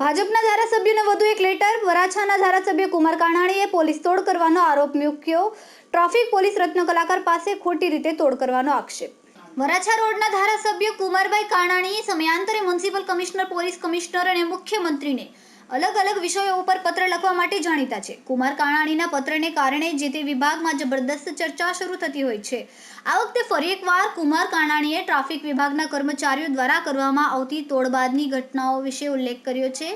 ભાજપના ધારાસભ્યને વધુ એક લેટર. વરાછાના ધારાસભ્ય કુમાર કાનાણીએ પોલીસ તોડ કરવાનો આરોપ મૂક્યો. ટ્રાફિક પોલીસ રત્ન કલાકાર પાસે ખોટી રીતે તોડ કરવાનો આક્ષેપ. વરાછા રોડના ધારાસભ્ય કુમારભાઈ કાનાણીએ સમયાંતરે મ્યુનિસિપલ કમિશનર, પોલીસ કમિશનર અને મુખ્યમંત્રીને અલગ અલગ વિષયો ઉપર પત્ર લખવા માટે જાણીતા છે. કુમાર કાણાણીના પત્રને કારણે જે તે વિભાગમાં જબરદસ્ત ચર્ચા શરૂ થતી હોય છે. આ વખતે ફરી એકવાર કુમાર કાણાણીએ ટ્રાફિક વિભાગના કર્મચારીઓ દ્વારા કરવામાં આવતી તોડબાદની ઘટનાઓ વિશે ઉલ્લેખ કર્યો છે.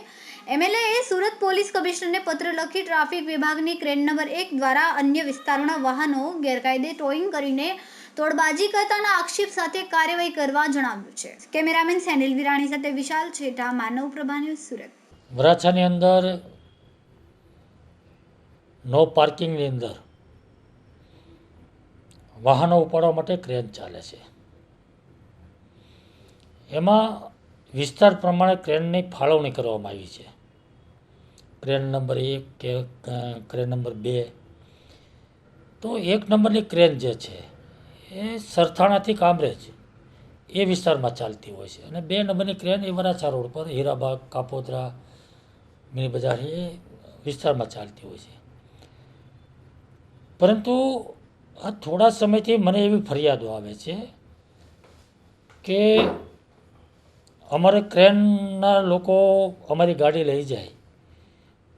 એમએલએએ સુરત પોલીસ કમિશનરને પત્ર લખી ટ્રાફિક વિભાગની ક્રેન નંબર એક દ્વારા અન્ય વિસ્તારોના વાહનો ગેરકાયદે ટોઈંગ કરીને તોડબાજી કરતાના આક્ષેપ સાથે કાર્યવાહી કરવા જણાવ્યું છે. કેમેરામેન સેનિલ વિરાણી સાથે વિશાલ છેટા માનવ પ્રભા ન્યૂઝ સુરત. વરાછાની અંદર નો પાર્કિંગની અંદર વાહનો ઉપાડવા માટે ક્રેન ચાલે છે. એમાં વિસ્તાર પ્રમાણે ક્રેનની ફાળવણી કરવામાં આવી છે. ક્રેન નંબર એક કે ક્રેન નંબર બે. તો એક નંબરની ક્રેન જે છે, એ સરથાણાથી કામરેજ એ વિસ્તારમાં ચાલતી હોય છે અને બે નંબરની ક્રેન એ વરાછા રોડ પર, હીરાબાગ, કાપોદ્રા મિની બજાર એ વિસ્તારમાં ચાલતી હોય છે. પરંતુ આ થોડા સમયથી મને એવી ફરિયાદો આવે છે કે અમારે ક્રેનના લોકો અમારી ગાડી લઈ જાય.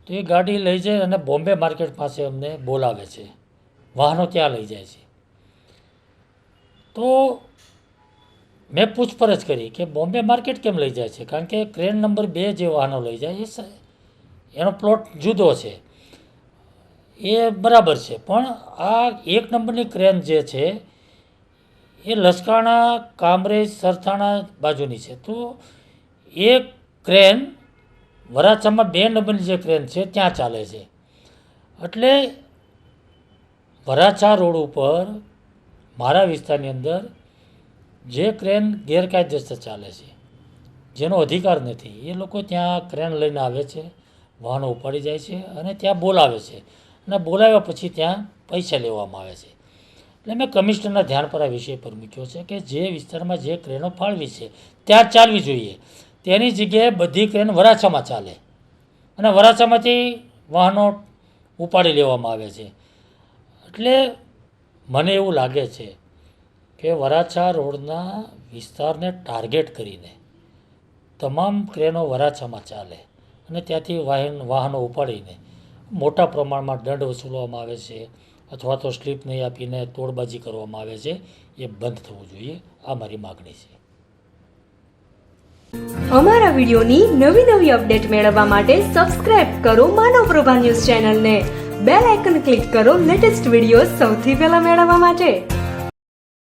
તો એ ગાડી લઈ જાય અને બોમ્બે માર્કેટ પાસે અમને બોલાવે છે. વાહનો ત્યાં લઈ જાય છે. તો મેં પૂછપરછ કરી કે બોમ્બે માર્કેટ કેમ લઈ જાય છે? કારણ કે ક્રેન નંબર બે જે વાહનો લઈ જાય એ એનો પ્લોટ જુદો છે. એ બરાબર છે. પણ આ એક નંબરની ક્રેન જે છે, એ લસકાણા, કામરેજ, સરથાણા બાજુની છે. તો એ ક્રેન વરાછામાં બે નંબરની જે ક્રેન છે, ત્યાં ચાલે છે. એટલે વરાછા રોડ ઉપર, મારા વિસ્તારની અંદર, જે ક્રેન ગેરકાયદેસર ચાલે છે. જેનો અધિકાર નથી. એ લોકો ત્યાં ક્રેન લઈને આવે છે. વાહનો ઉપાડી જાય છે અને ત્યાં બોલાવે છે. અને બોલાવ્યા પછી ત્યાં પૈસા લેવામાં આવે છે. એટલે મેં કમિશનરના ધ્યાન પર આ વિષય પર મૂક્યો છે કે જે વિસ્તારમાં જે ક્રેનો ફાળવી છે, ત્યાં ચાલવી જોઈએ. તેની જગ્યાએ બધી ક્રેન વરાછામાં ચાલે. અને વરાછામાંથી વાહનો ઉપાડી લેવામાં આવે છે. એટલે મને એવું લાગે છે કે વરાછા રોડના વિસ્તારને ટાર્ગેટ કરીને તમામ ક્રેનો વરાછામાં ચાલે. અને ત્યાંથી વાહન, વાહનો ઉપાડીને મોટા પ્રમાણમાં દંડ વસૂલવામાં આવે છે અથવા તો સ્લીપ નહીં આપીને તોડબાજી કરવામાં આવે છે, એ બંધ થવું જોઈએ. આ મારી માગણી છે. અમારા વિડીયોની નવી નવી અપડેટ મેળવવા માટે સબસ્ક્રાઇબ કરો માનવ પ્રભા ન્યૂઝ ચેનલને. બેલ આઇકન ક્લિક કરો લેટેસ્ટ વીડિયો સૌથી પહેલા મેળવવા માટે.